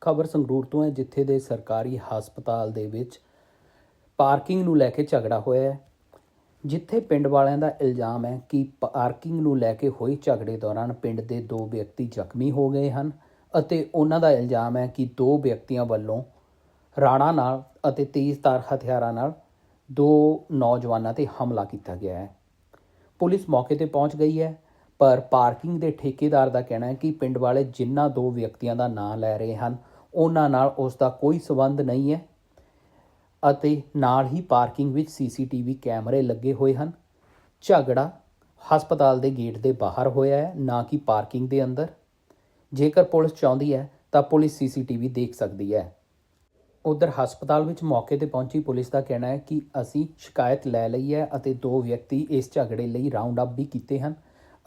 ਖਬਰ ਸੰਗਰੂਰ ਤੋਂ ਹੈ, ਜਿੱਥੇ ਦੇ ਸਰਕਾਰੀ ਹਸਪਤਾਲ ਦੇ ਵਿੱਚ ਪਾਰਕਿੰਗ ਨੂੰ ਲੈ ਕੇ ਝਗੜਾ ਹੋਇਆ ਹੈ। ਜਿੱਥੇ ਪਿੰਡ ਵਾਲਿਆਂ ਦਾ ਇਲਜ਼ਾਮ ਹੈ ਕਿ ਪਾਰਕਿੰਗ ਨੂੰ ਲੈ ਕੇ ਹੋਈ ਝਗੜੇ ਦੌਰਾਨ ਪਿੰਡ ਦੇ ਦੋ ਵਿਅਕਤੀ ਜ਼ਖਮੀ ਹੋ ਗਏ ਹਨ ਅਤੇ ਉਹਨਾਂ ਦਾ ਇਲਜ਼ਾਮ ਹੈ ਕਿ ਦੋ ਵਿਅਕਤੀਆਂ ਵੱਲੋਂ ਰਾਣਾ ਨਾਲ ਅਤੇ ਤੇਜ਼ਧਾਰ ਹਥਿਆਰਾਂ ਨਾਲ ਦੋ ਨੌਜਵਾਨਾਂ ਤੇ ਹਮਲਾ ਕੀਤਾ ਗਿਆ ਹੈ। ਪੁਲਿਸ ਮੌਕੇ ਤੇ ਪਹੁੰਚ ਗਈ ਹੈ। ਪਰ ਪਾਰਕਿੰਗ ਦੇ ਠੇਕੇਦਾਰ ਦਾ ਕਹਿਣਾ ਹੈ ਕਿ ਪਿੰਡ ਵਾਲੇ ਜਿਨ੍ਹਾਂ ਦੋ ਵਿਅਕਤੀਆਂ ਦਾ ਨਾਂ ਲੈ ਰਹੇ ਹਨ, ਉਹਨਾਂ ਨਾਲ ਉਸ ਦਾ ਕੋਈ ਸਬੰਧ ਨਹੀਂ ਹੈ ਅਤੇ ਨਾਲ ਹੀ ਪਾਰਕਿੰਗ ਵਿੱਚ ਸੀਸੀਟੀਵੀ ਕੈਮਰੇ ਲੱਗੇ ਹੋਏ ਹਨ। ਝਗੜਾ ਹਸਪਤਾਲ ਦੇ ਗੇਟ ਦੇ ਬਾਹਰ ਹੋਇਆ ਹੈ, ਨਾ ਕਿ ਪਾਰਕਿੰਗ ਦੇ ਅੰਦਰ। ਜੇਕਰ ਪੁਲਿਸ ਚਾਹੁੰਦੀ ਹੈ, ਤਾਂ ਪੁਲਿਸ ਸੀਸੀਟੀਵੀ ਦੇਖ ਸਕਦੀ ਹੈ। ਉਧਰ ਹਸਪਤਾਲ ਵਿੱਚ ਮੌਕੇ ਤੇ ਪਹੁੰਚੀ ਪੁਲਿਸ ਦਾ ਕਹਿਣਾ ਹੈ ਕਿ ਅਸੀਂ ਸ਼ਿਕਾਇਤ ਲੈ ਲਈ ਹੈ ਅਤੇ ਦੋ ਵਿਅਕਤੀ ਇਸ ਝਗੜੇ ਲਈ ਰਾਉਂਡ ਅਪ ਵੀ ਕੀਤੇ ਹਨ।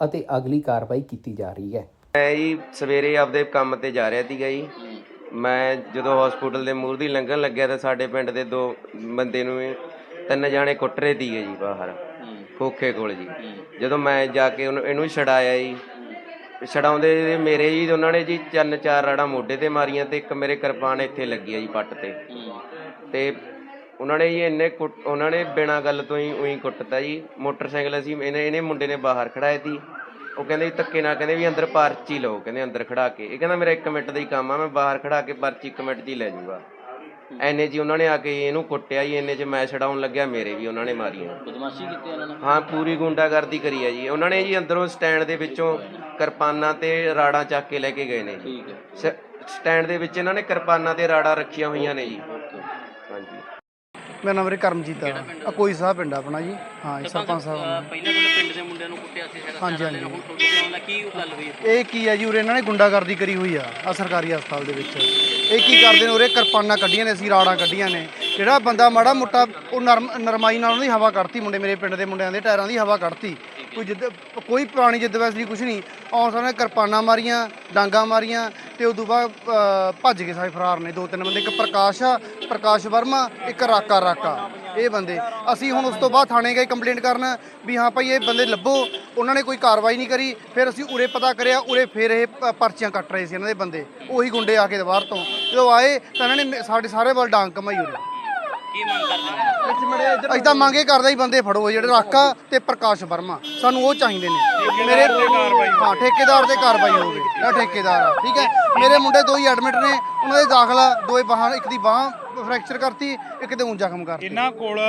ਅਤੇ ਅਗਲੀ ਕਾਰਵਾਈ ਕੀਤੀ ਜਾ ਰਹੀ ਹੈ। ਮੈਂ ਜੀ ਸਵੇਰੇ ਆਪਦੇ ਕੰਮ ਤੇ ਜਾ ਰਿਹਾ ਸੀਗਾ ਜੀ। ਮੈਂ ਜਦੋਂ ਹਸਪੀਟਲ ਦੇ ਮੂਹਰ ਦੀ ਲੰਘਣ ਲੱਗਿਆ ਤਾਂ ਸਾਡੇ ਪਿੰਡ ਦੇ ਦੋ ਬੰਦੇ ਨੂੰ ਇਹ ਤਿੰਨ ਜਾਣੇ ਕੁੱਟ ਰਹੇ ਸੀਗੇ ਜੀ ਬਾਹਰ ਖੋਖੇ ਕੋਲ ਜੀ। ਜਦੋਂ ਮੈਂ ਜਾ ਕੇ ਉਹਨੂੰ, ਇਹਨੂੰ ਛਡਾਇਆ ਜੀ। ਛਡਾਉਂਦੇ ਮੇਰੇ ਜੀ, ਉਹਨਾਂ ਨੇ ਜੀ ਚੰਨ ਚਾਰ ਰਾੜਾਂ ਮੋਢੇ ਤੇ ਮਾਰੀਆਂ ਤੇ ਇੱਕ ਮੇਰੇ ਕਿਰਪਾਨ ਇੱਥੇ ਲੱਗੀ ਆ ਜੀ ਪੱਟ ਤੇ। ਤੇ ਉਹਨਾਂ ਨੇ ਜੀ ਇੰਨੇ ਕੁੱਟ- ਉਹਨਾਂ ਨੇ ਬਿਨਾਂ ਗੱਲ ਤੋਂ ਹੀ ਉਹੀ ਕੁੱਟਤਾ ਜੀ। ਮੋਟਰਸਾਈਕਲ ਅਸੀਂ ਇਹਨੇ ਇਹਨੇ ਮੁੰਡੇ ਨੇ ਬਾਹਰ ਖੜਾਇਆ ਸੀ। ਉਹ ਕਹਿੰਦੇ ਵੀ ਧੱਕੇ ਨਾਲ ਕਹਿੰਦੇ ਵੀ ਅੰਦਰ ਪਰਚੀ ਲਓ ਕਹਿੰਦੇ ਅੰਦਰ ਖੜਾ ਕੇ। ਇਹ ਕਹਿੰਦਾ ਮੇਰਾ 1 ਮਿੰਟ ਦਾ ਹੀ ਕੰਮ ਆ ਮੈਂ ਬਾਹਰ ਖੜਾ ਕੇ ਪਰਚੀ 1 ਮਿੰਟ ਦੀ ਲੈ ਜਾਊਗਾ ਐਨੇ ਜੀ ਉਹਨਾਂ ਨੇ ਆ ਕੇ ਇਹਨੂੰ ਕੁੱਟਿਆ ਜੀ ਇੰਨੇ ਚ ਮੈਂ ਛਡਾਉਣ ਲੱਗਿਆ ਮੇਰੇ ਵੀ ਉਹਨਾਂ ਨੇ ਮਾਰੀਆਂ। ਬਦਮਾਸ਼ੀ ਕੀਤੀ ਉਹਨਾਂ ਨੇ? ਹਾਂ ਪੂਰੀ ਗੁੰਡਾਗਰਦੀ ਕਰੀ ਆ ਜੀ। ਉਹਨਾਂ ਨੇ ਜੀ ਅੰਦਰੋਂ ਸਟੈਂਡ ਦੇ ਵਿੱਚੋਂ ਕਿਰਪਾਨਾਂ ਤੇ ਰਾੜਾਂ ਚੱਕ ਕੇ ਲੈ ਕੇ ਗਏ ਨੇ ਜੀ। ਠੀਕ ਹੈ। ਸ- ਸਟੈਂਡ ਦੇ ਵਿੱਚ ਇਹਨਾਂ ਨੇ ਕਿਰਪਾਨਾਂ ਤੇ ਰਾੜਾਂ ਰੱਖੀਆਂ ਹੋਈਆਂ ਨੇ ਜੀ। ਮੇਰਾ ਨਾਮ ਵੀਰੇ ਕਰਮਜੀਤ ਆ। ਆ ਕੋਈ ਸਾਹਿਬ ਪਿੰਡ ਆ ਆਪਣਾ ਜੀ। ਹਾਂ ਜੀ, ਸਰਪੰਚ ਸਾਹਿਬ ਪਹਿਲਾਂ ਤੁਹਾਡੇ ਪਿੰਡ ਦੇ ਮੁੰਡਿਆਂ ਨੂੰ ਕੁੱਟਿਆ ਸੀ ਹੈਗਾ ਹਾਂਜੀ, ਸਾਰਿਆਂ ਨੇ। ਹੁਣ ਤੁਹਾਡੇ ਤੇ ਆਉਂਦਾ ਕੀ ਗੱਲ ਹੋਈ? ਇਹ ਕੀ ਹੈ ਜੀ ਉਰੇ ਇਹਨਾਂ ਨੇ ਗੁੰਡਾਗਰਦੀ ਕਰੀ ਹੋਈ ਆ ਆ ਸਰਕਾਰੀ ਹਸਪਤਾਲ ਦੇ ਵਿੱਚ। ਇਹ ਕੀ ਕਰਦੇ ਨੇ ਉਰੇ? ਕਿਰਪਾਨਾਂ ਕੱਢੀਆਂ ਨੇ ਅਸੀਂ ਰਾੜਾਂ ਕੱਢੀਆਂ ਨੇ। ਜਿਹੜਾ ਬੰਦਾ ਮਾੜਾ ਮੋਟਾ ਉਹ ਨਰਮ ਨਰਮਾਈ ਨਾਲ ਉਹਦੀ ਹਵਾ ਕੱਢਤੀ ਮੁੰਡੇ ਮੇਰੇ ਪਿੰਡ ਦੇ ਮੁੰਡਿਆਂ ਦੇ ਟਾਇਰਾਂ ਦੀ ਹਵਾ ਕੱਢਤੀ। ਕੋਈ ਜਿੱਦ, ਕੋਈ ਪੁਰਾਣੀ ਜਿੱਦ ਵੈਸੀ ਕੁਝ ਨਹੀਂ। ਆਉਂ ਸਾਹਮਣੇ ਕਿਰਪਾਨਾਂ ਮਾਰੀਆਂ, ਡਾਂਗਾ ਮਾਰੀਆਂ ਤੇ ਉਦੋਂ ਬਾਅਦ ਭੱਜ ਗਏ ਸਾਰੇ ਫਰਾਰ ਨੇ, ਦੋ ਤਿੰਨ ਬੰਦੇ। ਇੱਕ ਪ੍ਰਕਾਸ਼ ਆ, ਪ੍ਰਕਾਸ਼ ਵਰਮਾ, ਇੱਕ ਰਾਕਾ ਰਾਕਾ। ਇਹ ਬੰਦੇ। ਅਸੀਂ ਹੁਣ ਉਸ ਤੋਂ ਬਾਅਦ ਥਾਣੇ ਗਏ ਕੰਪਲੇਂਟ ਕਰਨ ਵੀ ਹਾਂ ਭਾਈ ਇਹ ਬੰਦੇ ਲੱਭੋ। ਉਹਨਾਂ ਨੇ ਕੋਈ ਕਾਰਵਾਈ ਨਹੀਂ ਕਰੀ। ਫਿਰ ਅਸੀਂ ਉਰੇ ਪਤਾ ਕਰਿਆ, ਉਰੇ ਫਿਰ ਇਹ ਪਰਚੀਆਂ ਕੱਟ ਰਹੇ ਸੀ ਇਹਨਾਂ ਦੇ ਬੰਦੇ। ਉਹੀ ਗੁੰਡੇ ਆ ਕੇ ਦੁਬਾਰ ਤੋਂ। ਜਦੋਂ ਆਏ ਤਾਂ ਇਹਨਾਂ ਨੇ, ਸਾਡੇ ਸਾਰੇ ਵੱਲ ਡਾਂਗ ਕਮਾਈ ਉਰੇ। ਕੀ ਮੰਗ ਕਰਦੇ ਨੇ? ਅਸੀਂ ਤਾਂ ਮੰਗੇ ਕਰਦਾ ਹੀ ਬੰਦੇ ਫੜੋ ਜਿਹੜੇ ਰਾਕਾ ਤੇ ਪ੍ਰਕਾਸ਼ ਵਰਮਾ। ਸਾਨੂੰ ਉਹ ਚਾਹੀਦੇ ਨੇ। ਮੇਰੇ ਹਾਂ ਠੇਕੇਦਾਰ ਤੇ ਕਾਰਵਾਈ ਹੋਵੇ। ਜਿਹੜਾ ਠੇਕੇਦਾਰ ਆ ਠੀਕ ਹੈ? ਮੇਰੇ ਮੁੰਡੇ ਦੋ ਹੀ ਐਡਮਿਟ ਨੇ ਉਹਨਾਂ ਦੇ ਦਾਖਲਾ ਦੋਏ ਬਾਹਾਂ ਇੱਕ ਦੀ ਬਾਹ ਫ੍ਰੈਕਚਰ ਕਰਤੀ ਇੱਕ ਤੇ ਊਂ ਜ਼ਖਮ ਕਰਤੀ। ਇਹਨਾਂ ਕੋਲ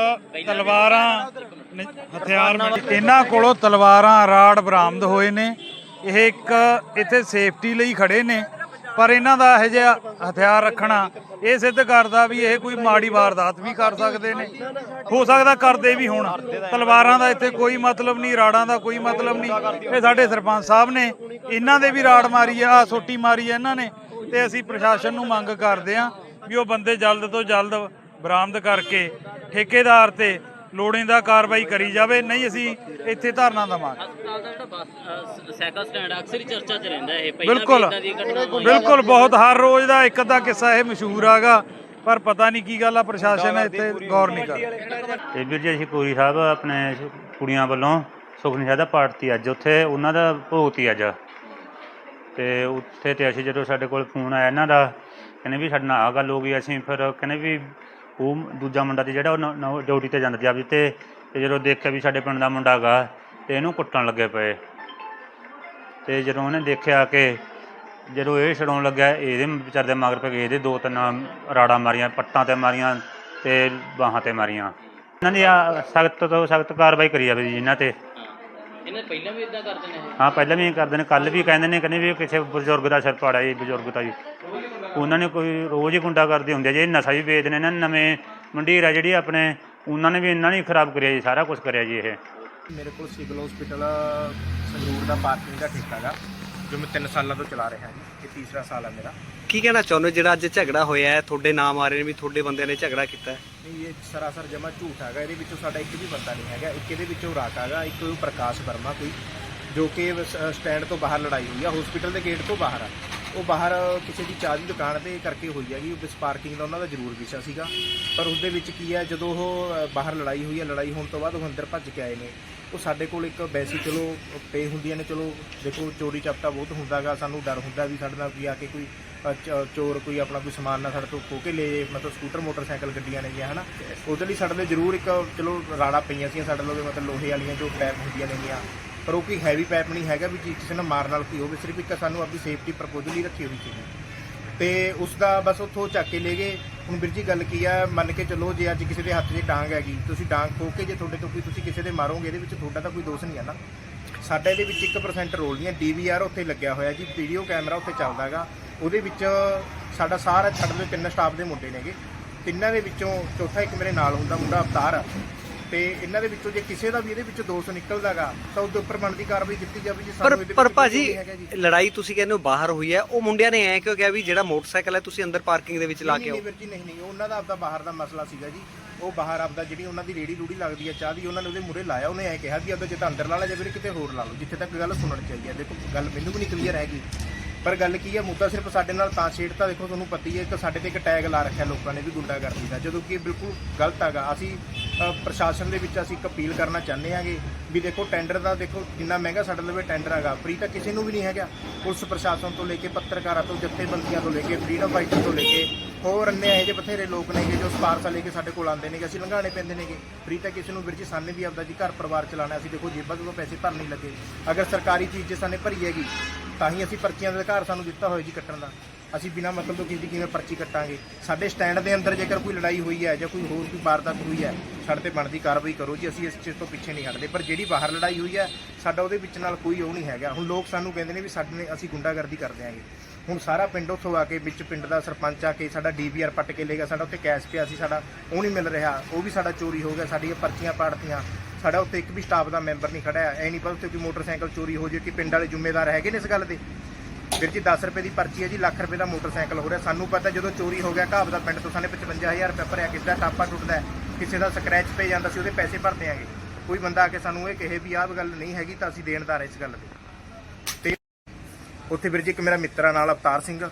ਤਲਵਾਰਾਂ ਨ- ਹਥਿਆਰ। ਇਹਨਾਂ ਕੋਲੋਂ ਤਲਵਾਰਾਂ ਰਾੜ ਬਰਾਮਦ ਹੋਏ ਨੇ। ਇਹ ਇੱਕ ਇੱਥੇ ਸੇਫਟੀ ਲਈ ਖੜੇ ਨੇ। ਪਰ ਇਹਨਾਂ ਦਾ ਇਹ ਜਿਹਾ ਹਥਿਆਰ ਰੱਖਣਾ ਇਹ ਸਿੱਧ ਕਰਦਾ ਵੀ ਇਹ ਕੋਈ ਮਾੜੀ ਵਾਰਦਾਤ ਵੀ ਕਰ ਸਕਦੇ ਨੇ। ਹੋ ਸਕਦਾ ਕਰਦੇ ਵੀ ਹੋਣ। ਤਲਵਾਰਾਂ ਦਾ ਇੱਥੇ ਕੋਈ ਮਤਲਬ ਨਹੀਂ, ਰਾੜਾਂ ਦਾ ਕੋਈ ਮਤਲਬ ਨਹੀਂ। ਇਹ ਸਾਡੇ ਸਰਪੰਚ ਸਾਹਿਬ ਨੇ, ਇਹਨਾਂ ਦੇ ਵੀ ਰਾੜ ਮਾਰੀ ਆ, ਆਹ ਸੋਟੀ ਮਾਰੀ ਆ ਇਹਨਾਂ ਨੇ। ਤੇ ਅਸੀਂ ਪ੍ਰਸ਼ਾਸਨ ਨੂੰ ਮੰਗ ਕਰਦੇ ਆ ਵੀ ਉਹ ਬੰਦੇ ਜਲਦ ਤੋਂ ਜਲਦ ਬਰਾਮਦ ਕਰਕੇ ਠੇਕੇਦਾਰ ਤੇ ਲੋੜੀਂਦਾ ਕਾਰਵਾਈ ਕਰੀ ਜਾਵੇ ਨਹੀਂ ਅਸੀਂ ਇੱਥੇ ਧਰਨਾ ਦੇਵਾਂਗੇ। ਹਸਪਤਾਲ ਦਾ ਜਿਹੜਾ ਬੱਸ ਅਹ, ਸਾਈਕਲ ਸਟੈਂਡ ਅਕਸਰ ਹੀ ਚਰਚਾ 'ਚ ਰਹਿੰਦਾ ਇਹ ਪਹਿਲਾਂ ਬਿਲਕੁਲ। ਬਿਲਕੁਲ ਬਹੁਤ ਹਰ ਰੋਜ਼ ਦਾ ਇੱਕ ਅੱਧਾ ਕਿੱਸਾ ਇਹ ਮਸ਼ਹੂਰ ਆਗਾ ਪਰ ਪਤਾ ਨਹੀਂ ਕੀ ਗੱਲ ਆ ਪ੍ਰਸ਼ਾਸਨ ਇੱਥੇ ਗੌਰ ਨਹੀਂ ਕਰ ਰਿਹਾ ਤੇ ਵੀਰ ਜੀ ਅਸੀਂ ਪੂਰੀ ਸਾਹਿਬ ਆਪਣੇ ਕੁੜੀਆਂ ਵੱਲੋਂ ਸੁਖਨੀ ਸਾਹਿਬ ਦਾ ਪਾਠ ਤੀ ਅੱਜ। ਉੱਥੇ ਉਹਨਾਂ ਦਾ ਭੋਗ ਤੀ ਅੱਜ। ਤੇ ਉੱਥੇ ਤੇ ਅਸੀਂ ਜਦੋਂ ਸਾਡੇ ਕੋਲ ਫੋਨ ਆਇਆ ਇਹਨਾਂ ਦਾ ਕਹਿੰਦੇ ਵੀ ਸਾਡੇ ਨਾਲ ਆ ਗੱਲ ਹੋ ਗਈ ਅਸੀਂ ਫਿਰ ਕਹਿੰਦੇ ਵੀ ਉਹ ਦੂਜਾ ਮੁੰਡਾ ਤੇ ਜਿਹੜਾ ਉਹ ਡਿਊਟੀ ਤੇ ਜਾਂਦਾ ਆਪਦੀ ਤੇ ਤੇ ਜਦੋਂ ਦੇਖਿਆ ਵੀ ਸਾਡੇ ਪਿੰਡ ਦਾ ਮੁੰਡਾ ਹੈਗਾ ਤੇ ਇਹਨੂੰ ਕੁੱਟਣ ਲੱਗੇ ਪਏ। ਤੇ ਜਦੋਂ ਉਹਨੇ ਦੇਖਿਆ ਕਿ ਜਦੋਂ ਇਹ ਛਡਾਉਣ ਲੱਗਿਆ ਇਹਦੇ ਵਿਚਾਰ ਦੇ ਮਗਰ ਪੈ ਗਏ ਇਹਦੇ ਦੋ ਤਿੰਨ ਰਾੜਾਂ ਮਾਰੀਆਂ ਪੱਟਾਂ ਤੇ ਮਾਰੀਆਂ ਤੇ ਬਾਹਾਂ ਤੇ ਮਾਰੀਆਂ। ਇਹਨਾਂ ਦੀ ਸਖਤ ਤੋਂ ਸਖਤ ਕਾਰਵਾਈ ਕਰੀ ਜਾਵੇ ਜੀ ਇਹਨਾਂ ਤੇ। ਇਹਨੇ ਪਹਿਲਾਂ ਵੀ ਇਦਾਂ ਕਰਦੇ ਨੇ? ਹਾਂ ਪਹਿਲਾਂ ਵੀ ਕਰਦੇ ਨੇ ਕੱਲ ਵੀ ਕਹਿੰਦੇ ਨੇ ਕਹਿੰਦੇ ਵੀ ਕਿਸੇ ਬਜ਼ੁਰਗ ਦਾ ਸਿਰ ਪਾੜਿਆ ਜੀ ਬਜ਼ੁਰਗ ਦਾ ਜੀ। ਉਹਨਾਂ ਨੇ ਕੋਈ ਰੋਜ਼ ਹੀ ਗੁੰਡਾ ਕਰਦੇ ਹੁੰਦੇ ਆ ਜੀ ਇਹ ਨਸ਼ਾ ਵੀ ਵੇਚਦੇ ਨੇ ਨਵੇਂ ਮੰਡੀਰ ਆ ਜਿਹੜੀ ਆਪਣੇ ਉਹਨਾਂ ਨੇ ਵੀ ਇਹਨਾਂ ਨੇ ਖਰਾਬ ਕਰਿਆ ਜੀ ਸਾਰਾ ਕੁਝ ਕਰਿਆ ਜੀ ਇਹ। ਮੇਰੇ ਕੋਲ ਸਿਵਲ ਹਸਪੀਟਲ ਸੰਗਰੂਰ ਦਾ ਪਾਰਕਿੰਗ ਦਾ ਠੇਕਾ ਗਾ ਜੋ ਮੈਂ 3 ਸਾਲਾਂ ਤੋਂ ਚਲਾ ਰਿਹਾ ਜੀ ਇਹ ਤੀਸਰਾ ਸਾਲ ਹੈ ਮੇਰਾ। ਕੀ ਕਹਿਣਾ ਚਾਹੁੰਦੇ ਹੋ ਜਿਹੜਾ ਅੱਜ ਝਗੜਾ ਹੋਇਆ ਹੈ ਤੁਹਾਡੇ ਨਾਮ ਆ ਰਹੇ ਨੇ ਵੀ ਤੁਹਾਡੇ ਬੰਦਿਆਂ ਨੇ ਝਗੜਾ ਕੀਤਾ ਹੈ? ਨਹੀਂ ਇਹ ਸਰਾਸਰ ਜਮਾ ਝੂਠ ਹੈਗਾ ਇਹਦੇ ਵਿੱਚੋਂ ਸਾਡਾ ਇੱਕ ਵੀ ਬੰਦਾ ਨਹੀਂ ਹੈਗਾ ਇੱਕ ਇਹਦੇ ਵਿੱਚੋਂ ਰਾਕ ਹੈਗਾ ਇੱਕ ਉਹ ਪ੍ਰਕਾਸ਼ ਵਰਮਾ ਕੋਈ ਜੋ ਕਿ ਸਟੈਂਡ ਤੋਂ ਬਾਹਰ ਲੜਾਈ ਹੋਈ ਆ ਹਸਪੀਟਲ ਦੇ ਗੇਟ ਤੋਂ ਬਾਹਰ ਆ। ਉਹ ਬਾਹਰ ਕਿਸੇ ਦੀ ਚਾਹ ਦੀ ਦੁਕਾਨ ਤੇ ਕਰਕੇ ਹੋਈ ਹੈਗੀ, ਉਹ ਸਪਾਰਕਿੰਗ ਦਾ ਉਹਨਾਂ ਦਾ ਜ਼ਰੂਰ ਵਿਸ਼ਾ ਸੀਗਾ। ਪਰ ਉਸ ਦੇ ਵਿੱਚ ਕੀ ਹੈ, ਜਦੋਂ ਉਹ ਬਾਹਰ ਲੜਾਈ ਹੋਈ ਹੈ, ਲੜਾਈ ਹੋਣ ਤੋਂ ਬਾਅਦ ਉਹ ਅੰਦਰ ਭੱਜ ਕੇ ਆਏ ਨੇ। ਉਹ ਸਾਡੇ ਕੋਲ ਇੱਕ ਵੈਸੀ ਚਲੋ ਪੇ ਹੁੰਦੀਆਂ ਨੇ, ਚਲੋ, ਦੇਖੋ, ਚੋਰੀ ਚਪਟਾ ਬਹੁਤ ਹੁੰਦਾਗਾ, ਸਾਨੂੰ ਡਰ ਹੁੰਦਾ ਵੀ ਸਾਡੇ ਨਾਲ ਕੀ ਆ ਕੇ ਕੋਈ ਚੋਰ ਕੋਈ ਆਪਣਾ ਕੋਈ ਸਮਾਨ ਨਾ ਸਾਡੇ ਤੋਂ ਖੋ ਕੇ ਲੈ ਜੇ ਮਤਲਬ ਸਕੂਟਰ, ਮੋਟਰਸਾਈਕਲ ਗੱਡੀਆਂ ਨੇਗੀਆਂ, ਹਨਾ? ਉਹਦੇ ਲਈ ਸਾਡੇ ਲਈ ਜ਼ਰੂਰ ਇੱਕ, ਚਲੋ, ਰਾੜਾ ਪਈਆਂ ਸੀ ਸਾਡੇ ਲੋਗੇ ਮਤਲਬ ਲੋਹੇ ਵਾਲੀਆਂ ਜੋ ਪੈਪ ਹੁੰਦੀਆਂ ਨੇਗੀਆਂ। ਪਰ ਉਹ ਕੋਈ ਹੈਵੀ ਪੈਪ ਨਹੀਂ ਹੈਗਾ ਵੀ ਜੀ ਕਿਸੇ ਨਾਲ ਮਾਰ ਨਾਲ ਕੀ ਹੋਵੇ, ਸਿਰਫ ਇੱਕ ਸਾਨੂੰ ਆਪਣੀ ਸੇਫਟੀ ਪ੍ਰਪੋਜ਼ਲ ਹੀ ਰੱਖੀ ਹੋਈ ਸੀ ਤੇ ਉਸ ਦਾ ਬਸ ਉੱਥੋਂ ਚੱਕ ਕੇ ਲੈ ਗਏ। ਹੁਣ ਵੀਰ ਜੀ ਗੱਲ ਕੀ ਆ, ਮੰਨ ਕੇ ਚੱਲੋ ਜੇ ਅੱਜ ਕਿਸੇ ਦੇ ਹੱਥ 'ਚ ਡਾਂਗ ਹੈਗੀ, ਤੁਸੀਂ ਡਾਂਗ ਖੋ ਕੇ ਜੇ ਤੁਹਾਡੇ ਤੋਂ ਕੋਈ ਤੁਸੀਂ ਕਿਸੇ ਦੇ ਮਾਰੋਗੇ, ਇਹਦੇ ਵਿੱਚ ਤੁਹਾਡਾ ਤਾਂ ਕੋਈ ਦੋਸ਼ ਨਹੀਂ ਹੈ ਨਾ। ਸਾਡਾ ਇਹਦੇ ਵਿੱਚ 1% ਰੋਲ ਨਹੀਂ ਹੈ ਡੀਵੀਆਰ ਉੱਥੇ ਲੱਗਿਆ ਹੋਇਆ ਜੀ ਵੀਡੀਓ ਕੈਮਰਾ ਉੱਥੇ ਚੱਲਦਾ ਚੱਲਦਾਗਾ ਉਹਦੇ ਵਿੱਚ ਸਾਡਾ ਸਾਰਾ ਛੱਡ ਦੇ ਤਿੰਨ ਸਟਾਫ ਦੇ ਮੁੰਡੇ ਨੇਗੇ। ਤਿੰਨਾਂ ਦੇ ਵਿੱਚੋਂ ਚੌਥਾ ਇੱਕ ਮੇਰੇ ਨਾਲ ਹੁੰਦਾ ਮੁੰਡਾ ਅਵਤਾਰ ਆ। ਤੇ ਇਹਨਾਂ ਦੇ ਵਿੱਚੋਂ ਜੇ ਕਿਸੇ ਦਾ ਵੀ ਇਹਦੇ ਵਿੱਚ ਦੋਸ਼ ਨਿਕਲਦਾਗਾ ਤਾਂ ਉਹਦੇ ਉੱਪਰ ਬਣਦੀ ਕਾਰਵਾਈ ਕੀਤੀ ਜਾਵੇ ਜੀ ਪਰ ਸਾਨੂੰ ਇਹਦੇ ਪਰ ਭਾਜੀ। ਲੜਾਈ ਤੁਸੀਂ ਕਹਿੰਦੇ ਹੋ ਬਾਹਰ ਹੋਈ ਹੈ ਉਹ ਮੁੰਡਿਆਂ ਨੇ ਐ ਕਿਉਂ ਕਿਹਾ ਵੀ ਜਿਹੜਾ ਮੋਟਰਸਾਈਕਲ ਹੈ ਤੁਸੀਂ ਅੰਦਰ ਪਾਰਕਿੰਗ ਦੇ ਵਿੱਚ ਲਾ ਕੇ ਆਓ? ਨਹੀਂ ਵੀਰ ਜੀ ਨਹੀਂ ਨਹੀਂ ਉਹਨਾਂ ਦਾ ਆਪਦਾ ਬਾਹਰ ਦਾ ਮਸਲਾ ਸੀਗਾ ਜੀ। ਉਹ ਬਾਹਰ ਆਪਦਾ ਜਿਹੜੀ ਉਹਨਾਂ ਦੀ ਰੇੜੀ ਰੂੜੀ ਲੱਗਦੀ ਹੈ ਚਾਹ ਦੀ ਉਹਨਾਂ ਨੇ ਉਹਦੇ ਮੂਰੇ ਲਾਇਆ ਉਹਨੇ ਐ ਕਿਹਾ ਵੀ ਆਪਦਾ ਜਿੱਦਾਂ ਅੰਦਰ ਲਾ ਲਾ ਜਾਂ ਵੀਰੇ ਕਿਤੇ ਹੋਰ ਲਾ ਲਓ। ਜਿੱਥੇ ਤੱਕ ਗੱਲ ਸੁਣਨ ਚਾਹੀਦੀ ਹੈ ਦੇਖੋ ਗੱਲ ਮੈਨੂੰ ਵੀ ਨਹੀਂ ਕਲੀਅਰ ਹੈਗੀ। ਪਰ ਗੱਲ ਕੀ ਹੈ ਮੁੱਦਾ ਸਿਰਫ ਸਾਡੇ ਨਾਲ ਤਾਂ ਛੇੜਤਾ ਦੇਖੋ ਤੁਹਾਨੂੰ ਪਤਾ ਹੀ ਹੈ ਕਿ ਸਾਡੇ ਤੇ ਇੱਕ ਟੈਗ ਲਾ ਰੱਖਿਆ ਲੋਕਾਂ ਨੇ ਵੀ ਗੁੰਡਾਗਰਦੀ ਦਾ ਜਦੋਂ ਕਿ ਬਿਲਕੁਲ ਗਲਤ ਹੈਗਾ। ਅਸੀਂ ਪ੍ਰਸ਼ਾਸਨ ਦੇ ਵਿੱਚ ਅਸੀਂ ਇੱਕ ਅਪੀਲ ਕਰਨਾ ਚਾਹੁੰਦੇ ਹਾਂਗੇ ਵੀ ਦੇਖੋ ਟੈਂਡਰ ਦਾ ਦੇਖੋ ਜਿੰਨਾ ਮਹਿੰਗਾ ਸਾਡੇ ਲਵੇ ਟੈਂਡਰ ਹੈਗਾ ਫ੍ਰੀ ਤਾਂ ਕਿਸੇ ਨੂੰ ਵੀ ਨਹੀਂ ਹੈਗਾ। ਪੁਲਿਸ ਪ੍ਰਸ਼ਾਸਨ ਤੋਂ ਲੈ ਕੇ ਪੱਤਰਕਾਰਾਂ ਤੋਂ, ਜਥੇਬੰਦੀਆਂ ਤੋਂ ਲੈ ਕੇ ਫਰੀडम ਫਾਈਟਰ ਤੋਂ ਲੈ ਕੇ, ਹੋਰ ਅੰਨੇ ਇਹੋ ਜਿਹੇ ਬਥੇਰੇ ਲੋਕ ਨੇਗੇ ਜੋ ਸਪਾਰਸਾ ਲੈ ਕੇ ਸਾਡੇ ਕੋਲ ਆਉਂਦੇ ਨੇਗੇ, ਅਸੀਂ ਲੰਘਾਣੇ ਪੈਂਦੇ ਨੇਗੇ। ਫ੍ਰੀ ਤਾਂ ਕਿਸੇ ਨੂੰ ਵੀਰ ਜੀ ਸਾਨੇ ਵੀ ਆਪਦਾ ਜੀ ਘਰ ਪਰਿਵਾਰ ਚਲਾਉਣਾ, ਅਸੀਂ ਦੇਖੋ ਜੇਬਾਂ ਤੋਂ ਪੈਸੇ ਭਰ ਨਹੀਂ ਲੱਗੇ। ਅਗਰ ਸਰਕਾਰੀ ਚੀਜ਼ ਜੇ ਸਾਨੇ ਭਰੀ ਹੈਗੀ, ਤਾਂ ਹੀ ਅਸੀਂ ਪਰਚੀਆਂ ਦਾ ਅਧਿਕਾਰ ਸਾਨੂੰ ਦਿੱਤਾ ਹੋਇਆ ਜੀ ਕੱਟਣ ਦਾ। ਅਸੀਂ ਬਿਨਾਂ ਮਤਲਬ ਤੋਂ ਕਿਸੇ ਦੀ ਕਿਵੇਂ ਪਰਚੀ ਕੱਟਾਂਗੇ? ਸਾਡੇ ਸਟੈਂਡ ਦੇ ਅੰਦਰ ਜੇਕਰ ਕੋਈ ਲੜਾਈ ਹੋਈ ਹੈ ਜਾਂ ਕੋਈ ਹੋਰ ਕੋਈ ਵਾਰਦਾਤ ਹੋਈ ਹੈ, ਸਾਡੇ ਤੇ ਬਣਦੀ ਕਾਰਵਾਈ ਕਰੋ ਜੀ, ਅਸੀਂ ਇਸ ਚੀਜ਼ ਤੋਂ ਪਿੱਛੇ ਨਹੀਂ ਹਟਦੇ। ਪਰ ਜਿਹੜੀ ਬਾਹਰ ਲੜਾਈ ਹੋਈ ਹੈ, ਸਾਡਾ ਉਹਦੇ ਵਿੱਚ ਨਾਲ ਕੋਈ ਉਹ ਨਹੀਂ ਹੈਗਾ। ਹੁਣ ਲੋਕ ਸਾਨੂੰ ਕਹਿੰਦੇ ਨੇ ਵੀ ਸਾਡੇ ਅਸੀਂ ਗੁੰਡਾਗਰਦੀ ਕਰ ਦਿਆਂਗੇ। ਹੁਣ ਸਾਰਾ ਪਿੰਡ ਉੱਥੋਂ ਆ ਕੇ ਵਿੱਚ ਪਿੰਡ ਦਾ ਸਰਪੰਚ ਆ ਕੇ ਸਾਡਾ ਡੀਵੀਆਰ ਪੱਟ ਕੇ ਲੈ ਗਿਆ, ਸਾਡਾ ਉੱਥੇ ਕੈਸ਼ ਪਿਆ ਸੀ, ਸਾਡਾ ਉਹ ਨਹੀਂ ਮਿਲ ਰਿਹਾ। ਉਹ ਵੀ ਸਾਡਾ ਚੋਰੀ ਹੋ ਗਿਆ, ਸਾਡੀਆਂ ਪਰਚੀਆਂ ਪਾੜਤੀਆਂ ਸਾਡਾ ਉੱਥੇ ਇੱਕ ਵੀ ਸਟਾਫ ਦਾ ਮੈਂਬਰ ਨਹੀਂ ਖੜਾ ਐ ਨਹੀਂ ਪਤਾ ਉੱਥੇ ਕੋਈ ਮੋਟਰਸਾਈਕਲ ਚੋਰੀ ਹੋ ਜੇ ਕਿ ਪਿੰਡ ਵਾਲੇ ਜ਼ਿੰਮੇਦਾਰ ਹੈਗੇ ਨੇ ਇਸ ਗੱਲ ਦੇ ਵੀਰ ਜੀ 10 ਰੁਪਏ ਦੀ ਪਰਚੀ ਹੈ ਜੀ, ਲੱਖ ਰੁਪਏ ਦਾ ਮੋਟਰਸਾਈਕਲ ਹੋ ਰਿਹਾ। ਸਾਨੂੰ ਪਤਾ ਜਦੋਂ ਚੋਰੀ ਹੋ ਗਿਆ ਘਾਬ ਦਾ ਪਿੰਡ ਤੋਂ ਸਾਨੇ 55000 ਰੁਪਏ ਭਰਿਆ ਕਿਸੇ ਦਾ ਟਾਪਾ ਟੁੱਟਦਾ ਕਿਸੇ ਦਾ ਸਕ੍ਰੈਚ ਪੈ ਜਾਂਦਾ ਸੀ, ਉਹਦੇ ਪੈਸੇ ਭਰਦੇ ਆਂਗੇ। ਕੋਈ ਬੰਦਾ ਆ ਕੇ ਸਾਨੂੰ ਇਹ ਕਹੇ ਵੀ ਆਹ ਗੱਲ ਨਹੀਂ ਹੈਗੀ ਤਾਂ ਅਸੀਂ ਦੇਣਦਾਰ ਹਾਂ ਇਸ ਗੱਲ ਦੇ ਤੇ ਉੱਥੇ ਵੀਰ ਜੀ ਇੱਕ ਮੇਰਾ ਮਿੱਤਰ ਨਾਲ ਅਵਤਾਰ ਸਿੰਘ।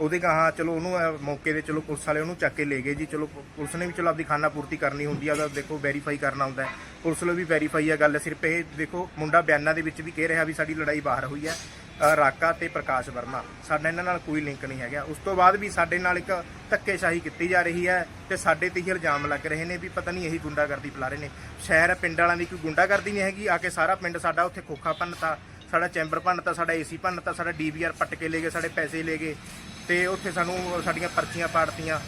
ਉਹਦੇ ਕਹਾ ਚਲੋ ਉਹਨੂੰ ਮੌਕੇ ਦੇ ਚਲੋ ਪੁਲਿਸ ਵਾਲੇ ਉਹਨੂੰ ਚੱਕ ਕੇ ਲੈ ਗਏ ਜੀ। ਚਲੋ ਪੁਲਿਸ ਨੇ ਵੀ ਚਲੋ ਆਪਦੀ ਖਾਨਾ ਪੂਰਤੀ ਕਰਨੀ ਹੁੰਦੀ ਆ, ਉਹਦਾ ਦੇਖੋ ਵੈਰੀਫਾਈ ਕਰਨਾ ਹੁੰਦਾ ਪੁਲਿਸ ਲਈ ਵੀ ਵੈਰੀਫਾਈ ਆ ਗੱਲ। ਸਿਰਫ ਇਹ ਦੇਖੋ, ਮੁੰਡਾ ਬਿਆਨਾਂ ਦੇ ਵਿੱਚ ਵੀ ਕਹਿ ਰਿਹਾ ਵੀ ਸਾਡੀ ਲੜਾਈ ਬਾਹਰ ਹੋਈ ਹੈ। ਰਾਕਾ ਤੇ ਪ੍ਰਕਾਸ਼ ਵਰਮਾ। ਸਾਡਾ ਇਹਨਾਂ ਨਾਲ ਕੋਈ ਲਿੰਕ ਨਹੀਂ ਹੈਗਾ। ਉਸ ਤੋਂ ਬਾਅਦ ਵੀ ਸਾਡੇ ਨਾਲ ਇੱਕ ਧੱਕੇਸ਼ਾਹੀ ਕੀਤੀ ਜਾ ਰਹੀ ਹੈ ਤੇ ਸਾਡੇ ਤੇ ਹੀ ਇਲਜ਼ਾਮ ਲੱਗ ਰਹੇ ਨੇ ਵੀ ਪਤਾ ਨਹੀਂ ਇਹੀ ਗੁੰਡਾਗਰਦੀ ਫੈਲਾ ਰਹੇ ਨੇ। ਸ਼ਹਿਰ ਪਿੰਡ ਵਾਲਿਆਂ ਦੀ ਕੋਈ ਗੁੰਡਾਗਰਦੀ ਨਹੀਂ ਹੈਗੀ। ਆ ਕੇ ਸਾਰਾ ਪਿੰਡ ਸਾਡਾ ਉੱਥੇ ਖੋਖਾ ਭੰਨਤਾ, ਸਾਡਾ ਚੈਂਬਰ ਭੰਨਤਾ, ਸਾਡਾ ਏਸੀ ਭੰਨਤਾ, ਸਾਡਾ ਡੀਵੀਆਰ ਪੱਟ ਕੇ ਲੈ ਗਏ, ਸਾਡੇ ਪੈਸੇ ਲੈ ਗਏ ਤੇ ਉੱਥੇ ਸਾਨੂੰ ਸਾਡੀਆਂ ਪਰਚੀਆਂ ਪਾੜਤੀਆਂ।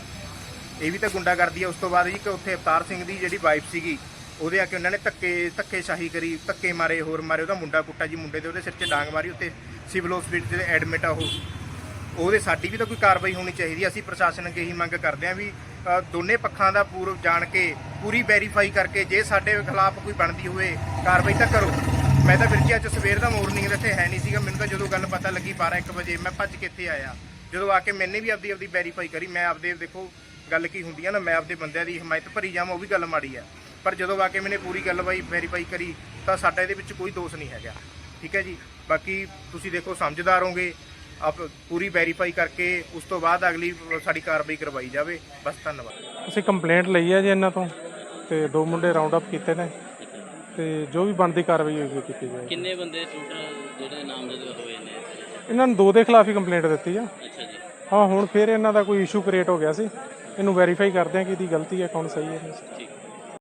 ਇਹ ਵੀ ਤਾਂ ਗੁੰਡਾਗਰਦੀ ਹੈ। ਉਸ ਤੋਂ ਬਾਅਦ ਜੀ ਕਿ ਉੱਥੇ ਅਵਤਾਰ ਸਿੰਘ ਦੀ ਜਿਹੜੀ ਵਾਈਫ ਸੀਗੀ ਉਹਦੇ ਆ ਕੇ ਉਹਨਾਂ ਨੇ ਧੱਕੇ, ਧੱਕੇਸ਼ਾਹੀ ਕਰੀ, ਧੱਕੇ ਮਾਰੇ, ਹੋਰ ਮਾਰੇ, ਉਹਦਾ ਮੁੰਡਾ ਕੁੱਟਾ ਜੀ, ਮੁੰਡੇ ਦੇ ਉਹਦੇ ਸਿਰ 'ਚ ਡਾਂਗ ਮਾਰੀ ਉੱਤੇ ਸਿਵਲ ਹਸਪੀਟਲ 'ਚ ਐਡਮਿਟ ਆ ਉਹ। ਉਹਦੇ ਸਾਡੀ ਵੀ ਤਾਂ ਕੋਈ ਕਾਰਵਾਈ ਹੋਣੀ ਚਾਹੀਦੀ ਹੈ। ਅਸੀਂ ਪ੍ਰਸ਼ਾਸਨ ਅੱਗੇ ਇਹੀ ਮੰਗ ਕਰਦੇ ਹਾਂ ਵੀ ਦੋਨੇ ਪੱਖਾਂ ਦਾ ਪੂਰਵ ਜਾਣ ਕੇ, ਪੂਰੀ ਵੈਰੀਫਾਈ ਕਰਕੇ ਜੇ ਸਾਡੇ ਖਿਲਾਫ ਕੋਈ ਬਣਦੀ ਹੋਵੇ, ਕਾਰਵਾਈ ਤਾਂ ਕਰੋ। ਮੈਂ ਤਾਂ ਫਿਰ ਜੀ ਅੱਜ ਸਵੇਰ ਦਾ ਮਾਰਨਿੰਗ ਦੇ ਇੱਥੇ ਹੈ ਨਹੀਂ ਸੀਗਾ, ਮੈਨੂੰ ਤਾਂ ਜਦੋਂ ਗੱਲ ਪਤਾ ਲੱਗੀ 12 1 ਵਜੇ, ਮੈਂ ਭੱਜ ਕੇ ਇੱਥੇ ਆਇਆ। ਜਦੋਂ ਆ ਕੇ ਮੈਨੇ ਵੀ ਆਪਦੀ ਆਪਦੀ ਵੈਰੀਫਾਈ ਕਰੀ, ਮੈਂ ਆਪਦੇ, ਦੇਖੋ ਗੱਲ ਕੀ ਹੁੰਦੀ ਆ ਨਾ, ਮੈਂ ਆਪਦੇ ਬੰਦਿਆਂ ਦੀ ਹਮਾਇਤ ਭਰੀ ਜਾਵਾਂ, ਉਹ ਵੀ ਗੱਲ ਮਾੜੀ ਆ। ਪਰ ਜਦੋਂ ਆ ਕੇ ਮੈਨੇ ਪੂਰੀ ਗੱਲ ਬਾਈ ਵੈਰੀਫਾਈ ਕਰੀ ਤਾਂ ਸਾਡਾ ਇਹਦੇ ਵਿੱਚ ਕੋਈ ਦੋਸ਼ ਨਹੀਂ ਹੈਗਾ। ਠੀਕ ਹੈ ਜੀ? ਬਾਕੀ ਤੁਸੀਂ ਦੇਖੋ ਸਮਝਦਾਰ ਹੋਗੇ ਆਪ ਪੂਰੀ ਵੈਰੀਫਾਈ ਕਰਕੇ ਉਸ ਤੋਂ ਬਾਅਦ ਅਗਲੀ ਸਾਡੀ ਕਾਰਵਾਈ ਕਰਵਾਈ ਜਾਵੇ। ਬਸ ਧੰਨਵਾਦ। ਅਸੀਂ ਕੰਪਲੇਂਟ ਲਈ ਹੈ ਜੀ ਇਹਨਾਂ ਤੋਂ ਤੇ ਦੋ ਮੁੰਡੇ ਰਾਉਂਡ ਅਪ ਕੀਤੇ ਨੇ ਤੇ ਜੋ ਵੀ ਬਣਦੀ ਕਾਰਵਾਈ ਹੋਈ ਕੀਤੀ ਜਾਏ ਕਿੰਨੇ ਬੰਦੇ ਟੋਟਲ ਜਿਹੜੇ ਨਾਮਜ਼ਦ ਹੋਏ ਨੇ? ਇਹਨਾਂ ਨੂੰ ਦੋ ਦੇ ਖਿਲਾਫ ਹੀ ਕੰਪਲੇਂਟ ਦਿੱਤੀ ਆ। ਅੱਛਾ ਜੀ। ਹਾਂ ਹੁਣ ਫਿਰ ਇਹਨਾਂ ਦਾ ਕੋਈ ਇਸ਼ੂ ਕ੍ਰੀਏਟ ਹੋ ਗਿਆ ਸੀ। ਇਹਨੂੰ ਵੈਰੀਫਾਈ ਕਰਦੇ ਆ ਕਿ ਇਹਦੀ ਗਲਤੀ ਹੈ ਕੌਣ ਸਹੀ ਹੈ।